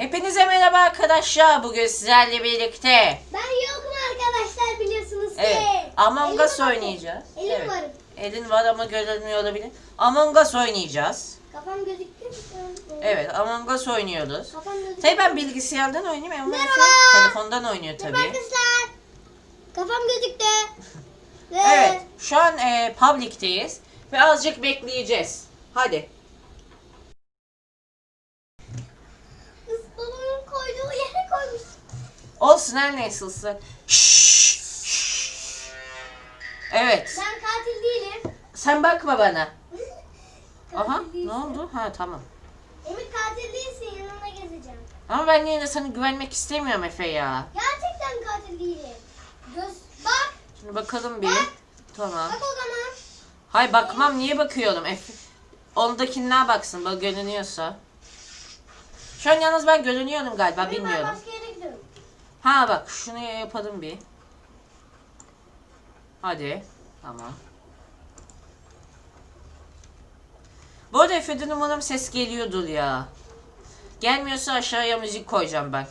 Hepinize merhaba arkadaşlar. Bugün sizlerle birlikte. Ben yokum arkadaşlar biliyorsunuz ki. Evet. Among Us oynayacağız. Elim evet. var. Elin var ama görünmüyor olabilir. Among Us oynayacağız. Kafam gözüktü. Evet Among Us oynuyoruz. Kafam gözüktü. Tabii ben bilgisayardan oynayayım Merhaba. Efe telefondan oynuyor Merhaba tabii. arkadaşlar. Kafam gözüktü. Ve Evet. Şu an e, public'teyiz. Ve azıcık bekleyeceğiz. Hadi. Olsun her neyse ısrar. Şşş, şşş. Evet. Ben katil değilim. Sen bakma bana. Katil Aha değilsin. ne oldu? Ha tamam. Emir katil değilsin yanına gezeceğim. Ama ben yine de sana güvenmek istemiyorum Efe ya. Gerçekten katil değilim. Göz bak. Şimdi bakalım bir. Tamam. Bak o zaman. Hay bakmam niye bakıyorum Efe? Ondakine baksın bak görünüyorsa. Şu an yalnız ben görünüyorum galiba Emir, ben bilmiyorum. başka. Ha bak şunu yapalım bir. Hadi. Tamam. Bu arada Efe'den umarım ses geliyordur ya. Gelmiyorsa aşağıya müzik koyacağım ben.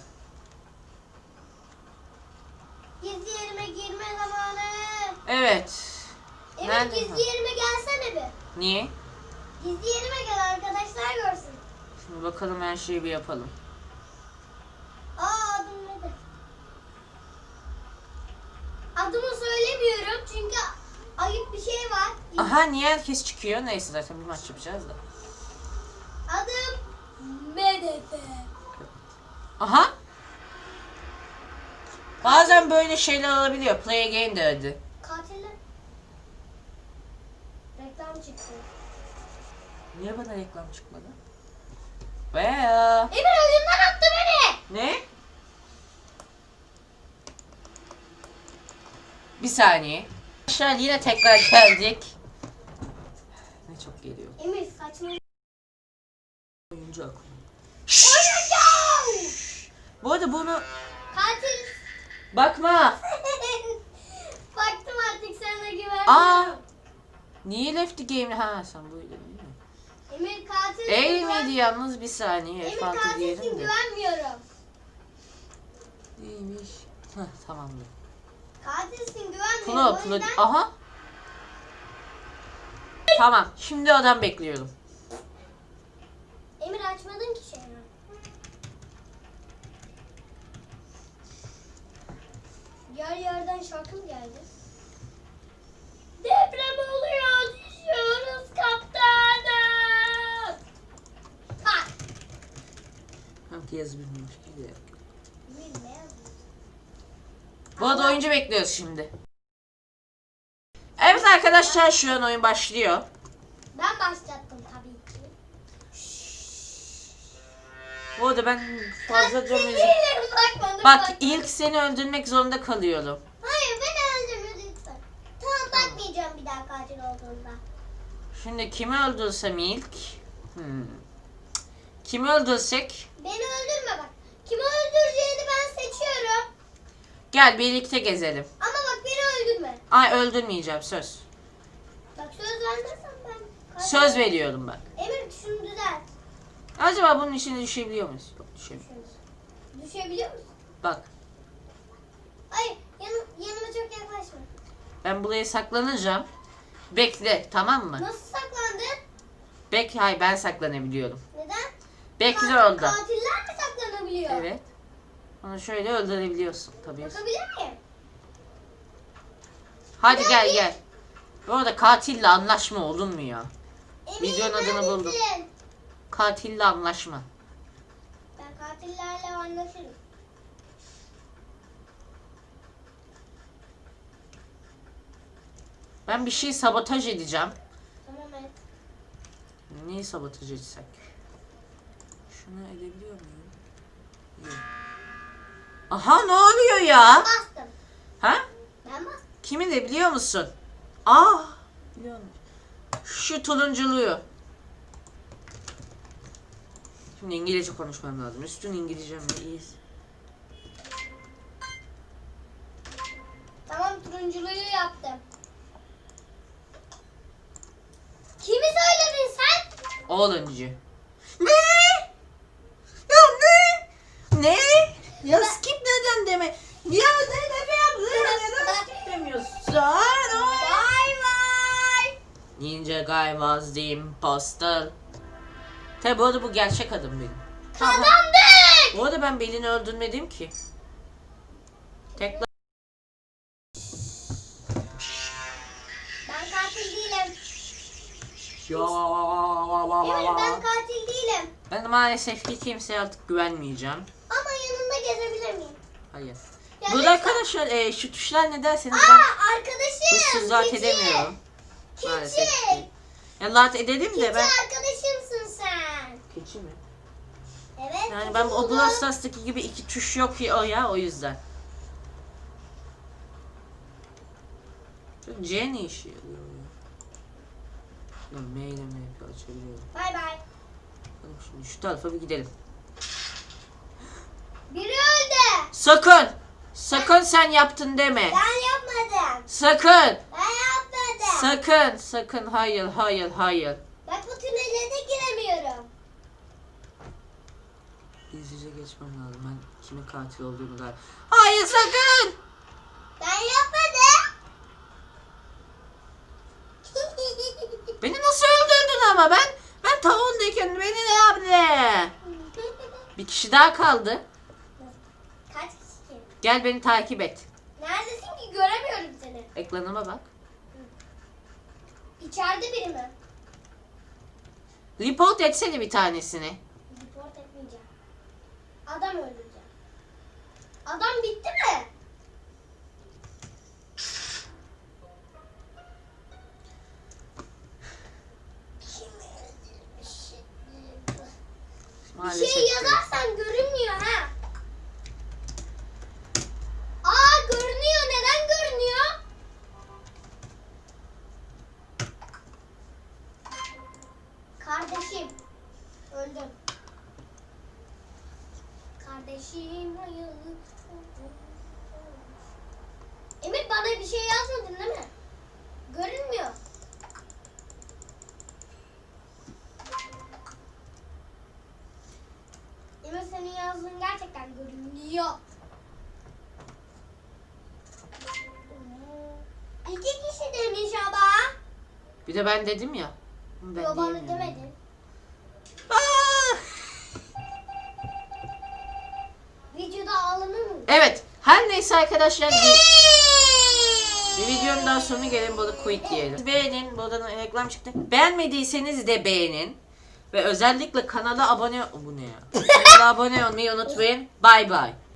Gizli yerime girme zamanı. Evet. Emir Nerede? gizli yerime gelsene bir. Niye? Gizli yerime gel arkadaşlar görsün. Şimdi bakalım her şeyi bir yapalım. Aha niye herkes çıkıyor? Neyse zaten bir maç yapacağız da. Adım MDF. Aha. Bazen böyle şeyler olabiliyor. Play again de öldü. Katiller. Reklam çıktı. Niye bana reklam çıkmadı? Veya Emir oyundan attı beni. ne? Bir saniye. Arkadaşlar yine tekrar geldik. Ne çok geliyor. Emir saçma. Akıllı. Oynayacağım. Bu arada bunu Katil. bakma. Baktım artık sana güvenmiyorum. Aa. Niye left the game? Ha sen böyle değil mi? Emir katil. Eğri miydi yalnız bir saniye. Emir F6 katilsin diyelim de. güvenmiyorum. Neymiş? Heh, tamamdır. Katilsin güvenmiyorum. Plo, o yüzden Aha. Tamam. Şimdi adam bekliyorum. Açmadın ki şeyini. Yer yerden şarkı mı geldi? Deprem oluyor, düşüyoruz kaptanım. Hangi yazı bilmiyormuş gibi. Yazıyor? Bu arada oyuncu bekliyoruz şimdi. Evet arkadaşlar şu an oyun başlıyor. Bu arada ben fazlaca müzik... Bakmadım. Bak bakmadım. ilk seni öldürmek zorunda kalıyorum. Hayır beni öldürme lütfen. Tamam bakmayacağım bir daha katil olduğunda. Şimdi kimi öldürsem ilk? Hmm. Kimi öldürsek? Beni öldürme bak. Kimi öldüreceğini ben seçiyorum. Gel birlikte gezelim. Ama bak beni öldürme. Ay öldürmeyeceğim söz. Bak söz vermezsen ben... Söz veriyorum bak. Acaba bunun içine düşebiliyor muyuz? Yok düşemiyoruz. Düşebiliyor musun? Bak Hayır yanım, yanıma çok yaklaşma. ben buraya saklanacağım. Bekle tamam mı? Nasıl saklandın? Bekle hayır ben saklanabiliyorum. Neden? Bekle Ka- orada. Katiller mi saklanabiliyor? Evet. Onu şöyle öldürebiliyorsun tabii. Bakabilir miyim? Hadi Ya gel bir- gel. Bu arada katille anlaşma olur mu ya? Emir, Videonun adını buldum. Katille anlaşma. Ben katillerle anlaşırım. Ben bir şey sabotaj edeceğim. Tamam et. Neyi sabotaj etsek? Şunu edebiliyor muyum? Yok. Aha ne oluyor ya? Bastım. Ha? Ben bastım. Kimin de biliyor musun? Aa! Biliyor musun? Şu turunculuğu. Şimdi İngilizce konuşmam lazım. Üstün İngilizcem iyi. Tamam turunculuğu yaptım. Kimi söyledin sen? Oğluncu. Ne? Ya ne? Ya skip neden deme? Ya Zeynep ya neden skip demiyorsun? Bay bay. Ninja guy was the imposter. Tabi bu arada bu gerçek adım benim. Kazandık. Bu arada ben Belin'i öldürmedim ki. Tekrar Ben katil değilim. Ya. Emir ben katil değilim. Ben maalesef ki kimseye artık güvenmeyeceğim. Ama yanında gezebilir miyim? Hayır. Ya Burada lütfen. arkadaşlar e, şu tuşlar ne derseniz ben Aa arkadaşım. rahat Küçük. edemiyorum. Maalesef ki. Ya rahat edelim de ben... arkadaşımsın sen. Keçi mi? Evet. Yani ben o Stars'taki gibi iki tuş yok ki o ya o yüzden. Şu C ne işe yarıyor ya? Lan M ile M açabiliyorum. Bay bay. Şimdi şu tarafa bir gidelim. Biri öldü. Sakın! Sakın sen yaptın deme. Ben yapmadım. Sakın! Ben yapmadım. Sakın! Sakın hayır hayır hayır. Bak bu tünele de giremiyorum. Yüz yüze geçmem lazım. Ben kimin katil olduğunu da... Hayır sakın! Ben yapmadım. Beni nasıl öldürdün ama ben ben tavuğundayken beni ne yaptı? Bir kişi daha kaldı. Kaç kişi? Gel beni takip et. Neredesin ki göremiyorum seni. Ekranıma bak. İçeride biri mi? Report etsene bir tanesini. Adam öldüreceğim. Adam bitti mi? Kim öldürmüş? Bir Maalesef. şey ki. yazarsan görünmüyor ha. Aa görünüyor. Neden görünüyor? Kardeşim. Öldüm. Kardeşim hayır. Emir bana bir şey yazmadın değil mi? Görünmüyor. Emir senin yazdığın gerçekten görünüyor. İki kişi demiş ama. Bir de ben dedim ya. Ben Yo bana diyemiyorum. demedin. Aa! Videoda ağlanır mı? Evet. Her neyse arkadaşlar bir, videonun daha sonu gelin burada quit diyelim. Beğenin. Buradan reklam çıktı. Beğenmediyseniz de beğenin. Ve özellikle kanala abone... Bu ne ya? Kanala abone olmayı unutmayın. Bye bye.